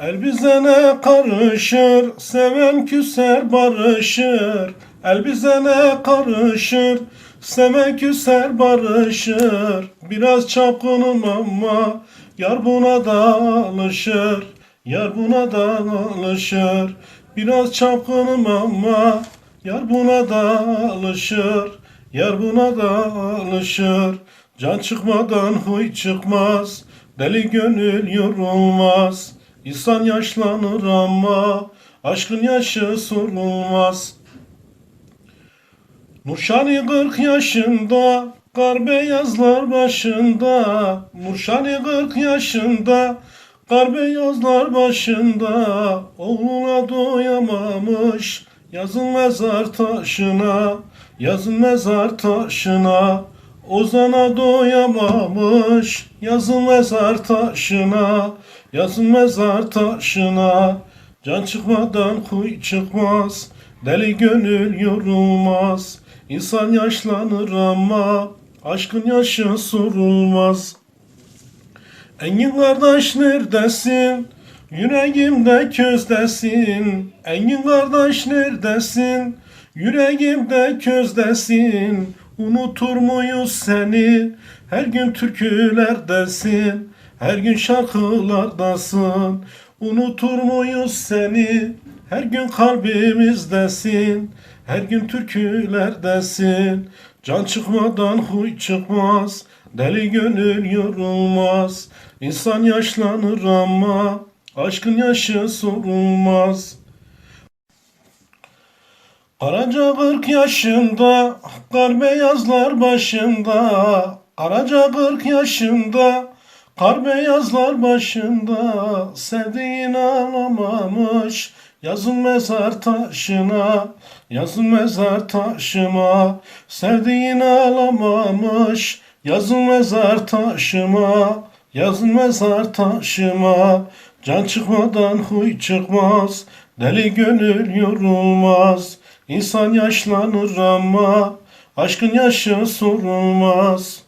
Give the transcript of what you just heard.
El bize ne karışır, seven küser barışır. El bize ne karışır, seven küser barışır. Biraz çapkınım ama yar buna da alışır. Yar buna da alışır. Biraz çapkınım ama yar buna da alışır. Yar buna da alışır. Can çıkmadan huy çıkmaz. Deli gönül yorulmaz. İnsan yaşlanır ama aşkın yaşı sorulmaz. Nurşani 40 yaşında, kar beyazlar başında. Nurşani 40 yaşında, kar beyazlar başında. Oğluna doyamamış, yazın mezar taşına, yazın mezar taşına. Ozana doyamamış, yazın mezar taşına, yazın mezar taşına. Can çıkmadan huy çıkmaz, deli gönül yorulmaz. İnsan yaşlanır ama aşkın yaşı sorulmaz. Engin kardeş neredesin? Yüreğimde közdesin. Engin kardeş neredesin? Yüreğimde közdesin. Unutur muyuz seni? Her gün türkülerdesin. Her gün şarkılardasın. Unutur muyuz seni? Her gün kalbimizdesin. Her gün türkülerdesin. Can çıkmadan huy çıkmaz. Deli gönül yorulmaz. İnsan yaşlanır ama aşkın yaşı sorulmaz. Karaca kırk yaşında, kar beyazlar başında. Karaca kırk yaşında, kar beyazlar başında. Sevdiğin ağlamamış, yazın mezar taşına. Yazın mezar taşıma, sevdiğin ağlamamış. Yazın mezar taşıma, yazın mezar taşıma. Can çıkmadan huy çıkmaz, deli gönül yorulmaz. İnsan yaşlanır ama aşkın yaşı sorulmaz.